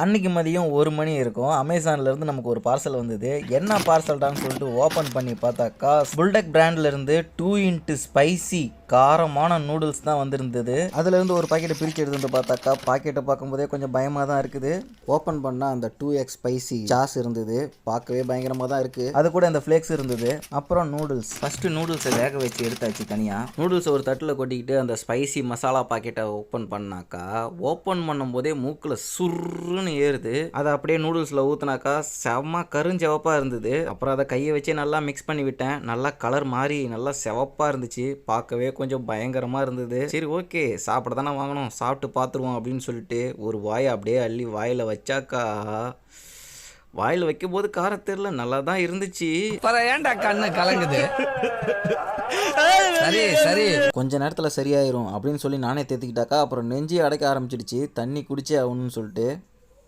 அன்னைக்கு மதியம் ஒரு மணி இருக்கும். அமேசான்லேருந்து நமக்கு ஒரு பார்சல் வந்தது. என்ன பார்சல்டான்னு சொல்லிட்டு ஓப்பன் பண்ணி பார்த்தாக்கா புல்டெக் பிராண்ட்லேருந்து டூ இன்ட்டு ஸ்பைசி காரமான நூடுல்ஸ் தான் வந்திருந்தது. அதுல இருந்து ஒரு பாக்கெட்டை பிரிச்சு எடுத்து வந்து பார்த்தாக்கா பாக்கெட்டை பார்க்கும்போதே கொஞ்சம் பயமா தான் இருக்குது. ஓப்பன் பண்ணா அந்த டூ எக்ஸ் ஸ்பைசி சாஸ் இருந்தது. பார்க்கவே பயங்கரமா தான் இருக்கு. அது கூட இந்த ஃபிளேக்ஸ் இருந்தது. அப்புறம் நூடுல்ஸ் ஃபர்ஸ்ட் நூடுல்ஸை வேக வச்சு எடுத்தாச்சு தனியா. நூடுல்ஸ் ஒரு தட்டில் கொட்டிக்கிட்டு அந்த ஸ்பைசி மசாலா பாக்கெட்டை ஓப்பன் பண்ணாக்கா ஓப்பன் பண்ணும்போதே மூக்கில் சுருன்னு ஏறுது. அதை அப்படியே நூடுல்ஸில் ஊற்றுனாக்கா செம்ம கருஞ்செவப்பாக இருந்தது. அப்புறம் அதை கையை வச்சே நல்லா மிக்ஸ் பண்ணி விட்டேன். நல்லா கலர் மாறி நல்லா செவப்பாக இருந்துச்சு. பார்க்கவே கொஞ்சம் பயங்கரமாக இருந்தது. சரி ஓகே சாப்பிட தானே வாங்கணும். சாப்பிட்டு பார்த்துருவோம் அப்படின்னு சொல்லிட்டு ஒரு வாயை அப்படியே அள்ளி வாயில் வச்சாக்கா வாயில் வைக்கும்போது காரம் தெரியல நல்லா தான் இருந்துச்சு ஏன்டா கண்ணு கலங்குது? சரி சரி. கொஞ்ச நேரத்தில் சரியாயிரும் அப்படின்னு சொல்லி நானே தேத்திக்கிட்டாக்கா அப்புறம் நெஞ்சே அடைக்க ஆரம்பிச்சிடுச்சு. தண்ணி குடிச்சே ஆகணும்னு சொல்லிட்டு.